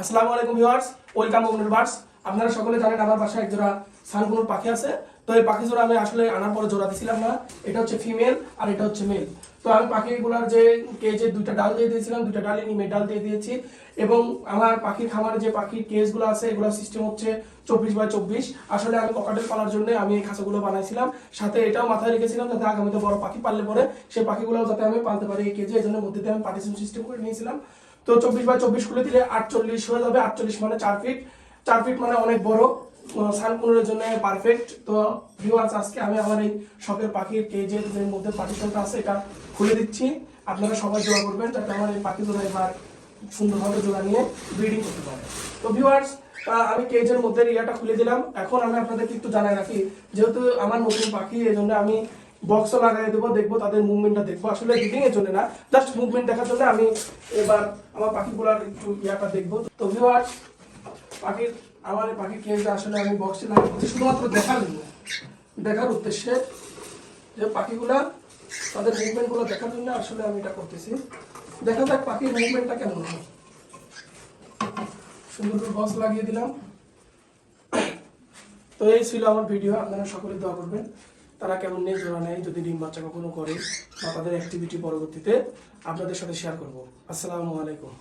আসসালামু আলাইকুম viewers, welcome birds আপনারা সকলে জানেন আমার বাসায় একজোড়া সানকুনুর পাখি আছে। তো এই পাখি জোড়া আমি আসলে আনার পরে জোড়া দিছিলাম না। এটা হচ্ছে ফিমেল আর এটা হচ্ছে মেল। তো আমি পাখিগুলোর যে কেজে দুইটা ডাল দিয়ে দিয়েছিলাম, দুইটা ডালে নিয়ে ডাল দিয়ে দিয়েছি। এবং আমার পাখির খামারে যে পাখির কেজগুলো আছে এগুলো সিস্টেম হচ্ছে চব্বিশ বাই চব্বিশ। আসলে আমি ককাটেল পালার জন্য আমি এই খাঁচাগুলো বানাইছিলাম। সাথে এটাও মাথায় রেখেছিলাম যাতে আগামীতে বড় পাখি পাললে পরে সেই পাখিগুলোও যাতে আমি পালতে পারি এই কেজে এই জন্য মধ্যে আমি পার্টিশন সিস্টেম করে নিয়েছিলাম। তো চব্বিশ বাই চব্বিশ খুলে দিলে আটচল্লিশ হয়ে যাবে, আটচল্লিশ মানে চার ফিট চার ফিট মানে অনেক বড় সানকুনের জন্য পারফেক্ট তো ভিউয়ার্স আজকে আমি আমার এই শখের পাখির কেজের মধ্যে পার্টিশনটা আছে, এটা খুলে দিচ্ছি। আপনারা সবাই জোড়া করবেন যাতে আমার এই পাখি জোড়া এবার সুন্দরভাবে জোড়া নিয়ে ব্রিডিং করতে পারে। তো ভিউয়ার্স আমি কেজের মধ্যে ইয়াটা খুলে দিলাম। এখন আমি আপনাদেরকে একটু জানাই রাখি, যেহেতু আমার নতুন পাখি, এই জন্য আমি বক্সও লাগাই দেবো, দেখব তাদের মুভমেন্টটা দেখব। আসলে এর জন্য না জাস্ট মুভমেন্ট দেখার জন্য আমি এবার আমার পাখিগুলোর একটু ইয়াটা দেখব। তো ভিউয়ার্স পাখির আমার এই পাখির আসলে আমি বক্সে লাগাচ্ছি শুধুমাত্র দেখার জন্য, দেখার উদ্দেশ্যে যে পাখিগুলা, তাদের মুভমেন্টগুলো দেখার জন্য আসলে আমি এটা করতেছি। দেখা যাক পাখির মুভমেন্টটা কেমন হয়। সুন্দর করে বক্স লাগিয়ে দিলাম। তো এই ছিল আমার ভিডিও আপনারা সকলে দোয়া করবেন। তারা কেমন নেই জোড়া নেয় যদি ডিম বাচ্চা কখনো করে, বা তাদের অ্যাক্টিভিটি পরবর্তীতে আপনাদের সাথে শেয়ার করব। আসসালামু আলাইকুম।